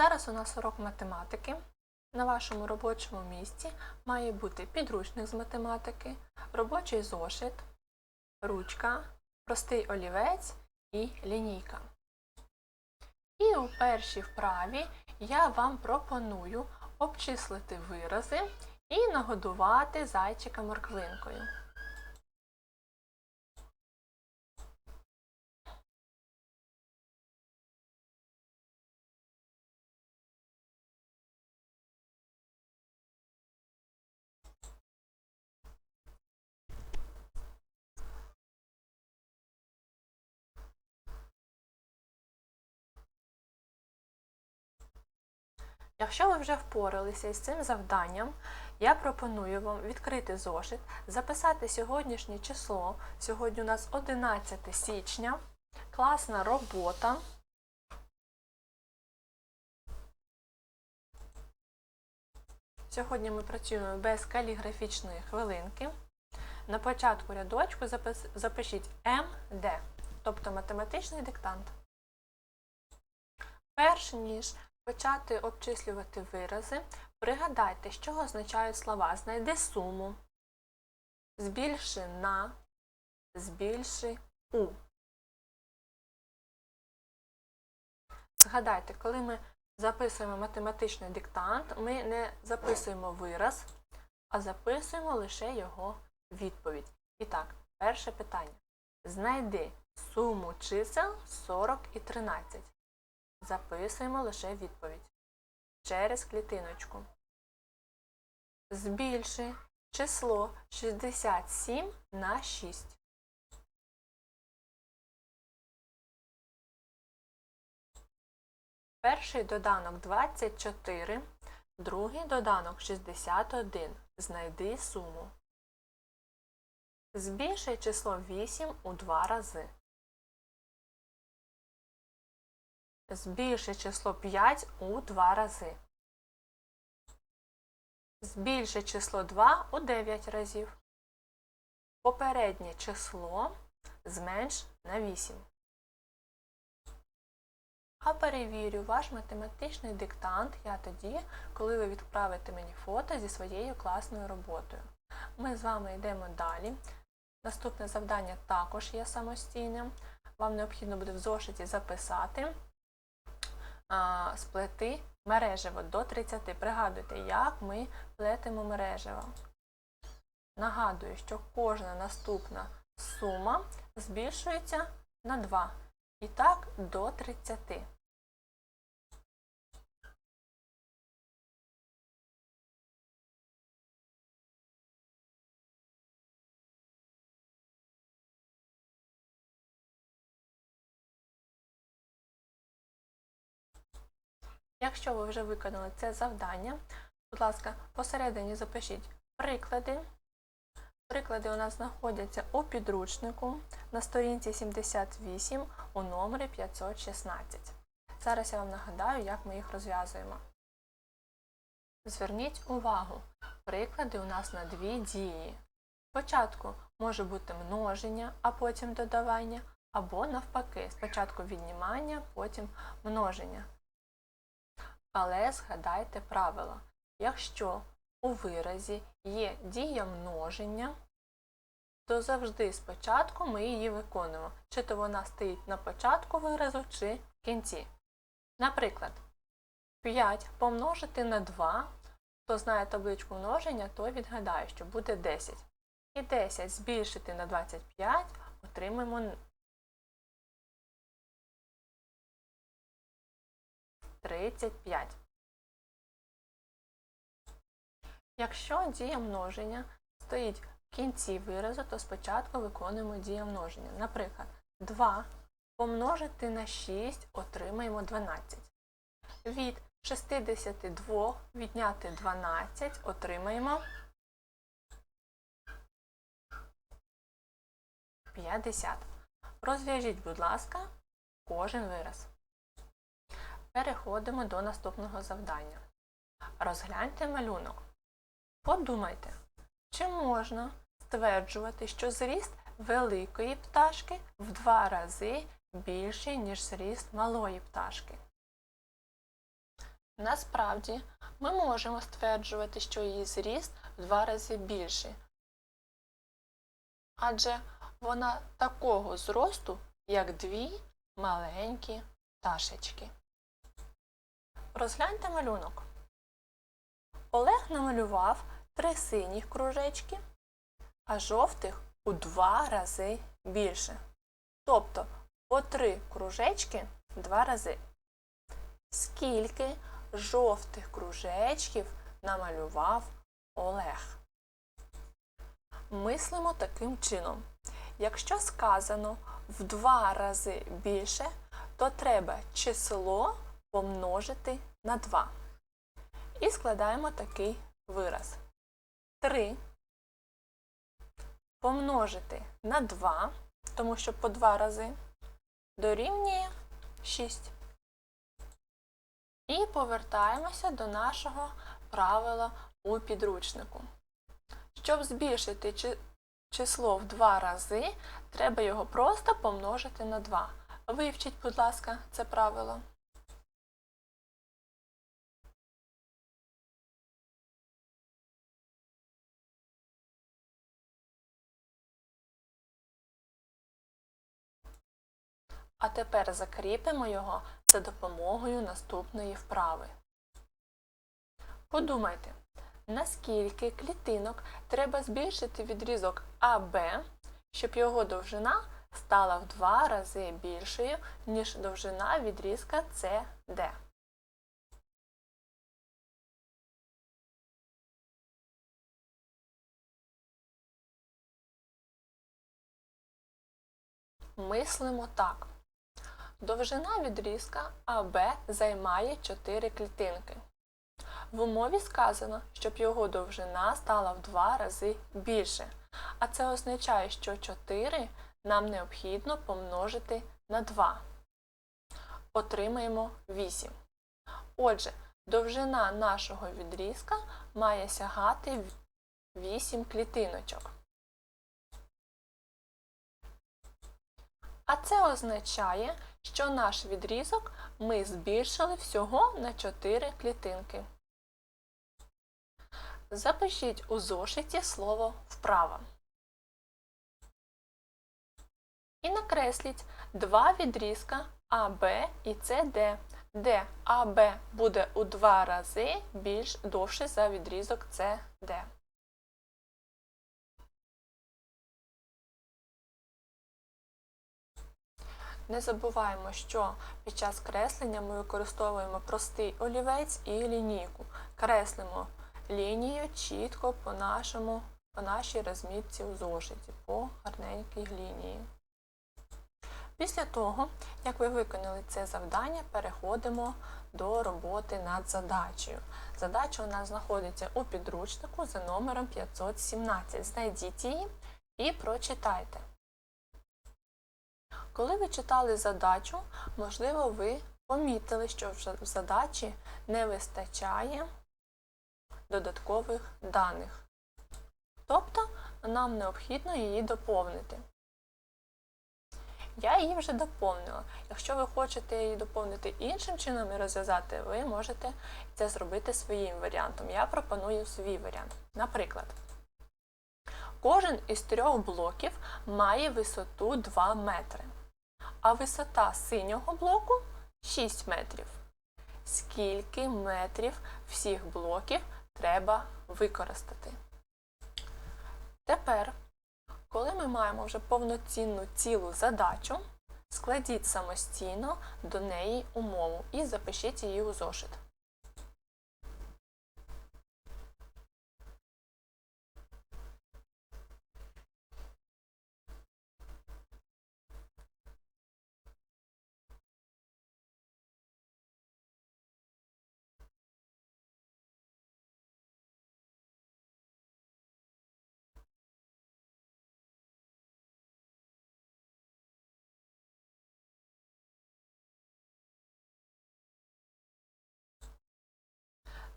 Зараз у нас урок математики. На вашому робочому місці має бути підручник з математики, робочий зошит, ручка, простий олівець і лінійка. І у першій вправі я вам пропоную обчислити вирази і нагодувати зайчика морквинкою. Якщо ви вже впоралися із цим завданням, я пропоную вам відкрити зошит, записати сьогоднішнє число. Сьогодні у нас 11 січня. Класна робота. Сьогодні ми працюємо без каліграфічної хвилинки. На початку рядочку запишіть МД, тобто математичний диктант. Перш ніж почати обчислювати вирази, пригадайте, що означають слова. Знайди суму, збільши на, збільши у. Згадайте, коли ми записуємо математичний диктант, ми не записуємо вираз, а записуємо лише його відповідь. І так, перше питання. Знайди суму чисел 40 і 13. Записуємо лише відповідь. Через клітиночку. Збільши число 67 на 6. Перший доданок 24, другий доданок 61. Знайди суму. Збільши число 8 у два рази. Збільши число 5 у 2 рази. Збільши число 2 у 9 разів. Попереднє число зменш на 8. А перевірю ваш математичний диктант я тоді, коли ви відправите мені фото зі своєю класною роботою. Ми з вами йдемо далі. Наступне завдання також є самостійним. Вам необхідно буде в зошиті записати сплети мережево до 30. Пригадуйте, як ми плетемо мережево. Нагадую, що кожна наступна сума збільшується на 2. І так до 30. Якщо ви вже виконали це завдання, будь ласка, посередині запишіть приклади. Приклади у нас знаходяться у підручнику на сторінці 78 у номері 516. Зараз я вам нагадаю, як ми їх розв'язуємо. Зверніть увагу, приклади у нас на дві дії. Спочатку може бути множення, а потім додавання, або навпаки, спочатку віднімання, потім множення. Але згадайте правила. Якщо у виразі є дія множення, то завжди спочатку ми її виконуємо. Чи то вона стоїть на початку виразу, чи в кінці. Наприклад, 5 помножити на 2, хто знає табличку множення, той відгадає, що буде 10. І 10 збільшити на 25 отримаємо 35. Якщо дія множення стоїть в кінці виразу, то спочатку виконуємо дію множення. Наприклад, 2 помножити на 6 отримаємо 12. Від 62 відняти 12 отримаємо 50. Розв'яжіть, будь ласка, кожен вираз. Переходимо до наступного завдання. Розгляньте малюнок. Подумайте, чи можна стверджувати, що зріст великої пташки в два рази більший, ніж зріст малої пташки? Насправді, ми можемо стверджувати, що її зріст в два рази більший, адже вона такого зросту, як дві маленькі пташечки. Розгляньте малюнок. Олег намалював три синіх кружечки, а жовтих у два рази більше. Тобто по три кружечки два рази. Скільки жовтих кружечків намалював Олег? Мислимо таким чином. Якщо сказано в два рази більше, то треба число помножити на 2. І складаємо такий вираз. 3 помножити на 2, тому що по 2 рази дорівнює 6. І повертаємося до нашого правила у підручнику. Щоб збільшити число в 2 рази, треба його просто помножити на 2. Вивчіть, будь ласка, це правило. А тепер закріпимо його за допомогою наступної вправи. Подумайте, наскільки клітинок треба збільшити відрізок АБ, щоб його довжина стала в два рази більшою, ніж довжина відрізка CD. Мислимо так. Довжина відрізка АБ займає 4 клітинки. В умові сказано, щоб його довжина стала в 2 рази більше. А це означає, що 4 нам необхідно помножити на 2. Отримаємо 8. Отже, довжина нашого відрізка має сягати 8 клітиночок. А це означає, що наш відрізок ми збільшили всього на 4 клітинки. Запишіть у зошиті слово вправа. І накресліть два відрізка АБ і СД, де АБ буде у два рази більш довше за відрізок СД. Не забуваємо, що під час креслення ми використовуємо простий олівець і лінійку. Креслимо лінію чітко по, нашому, по нашій розмітці у зошиті, по гарненькій лінії. Після того, як ви виконали це завдання, переходимо до роботи над задачею. Задача у нас знаходиться у підручнику за номером 517. Знайдіть її і прочитайте. Коли ви читали задачу, можливо, ви помітили, що в задачі не вистачає додаткових даних. Тобто нам необхідно її доповнити. Я її вже доповнила. Якщо ви хочете її доповнити іншим чином і розв'язати, ви можете це зробити своїм варіантом. Я пропоную свій варіант. Наприклад, кожен із трьох блоків має висоту 2 метри а висота синього блоку 6 метрів. Скільки метрів всіх блоків треба використати? Тепер, коли ми маємо вже повноцінну цілу задачу, складіть самостійно до неї умову і запишіть її у зошит.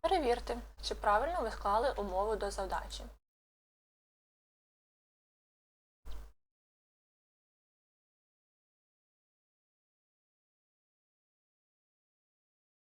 Перевірте, чи правильно ви склали умови до задачі.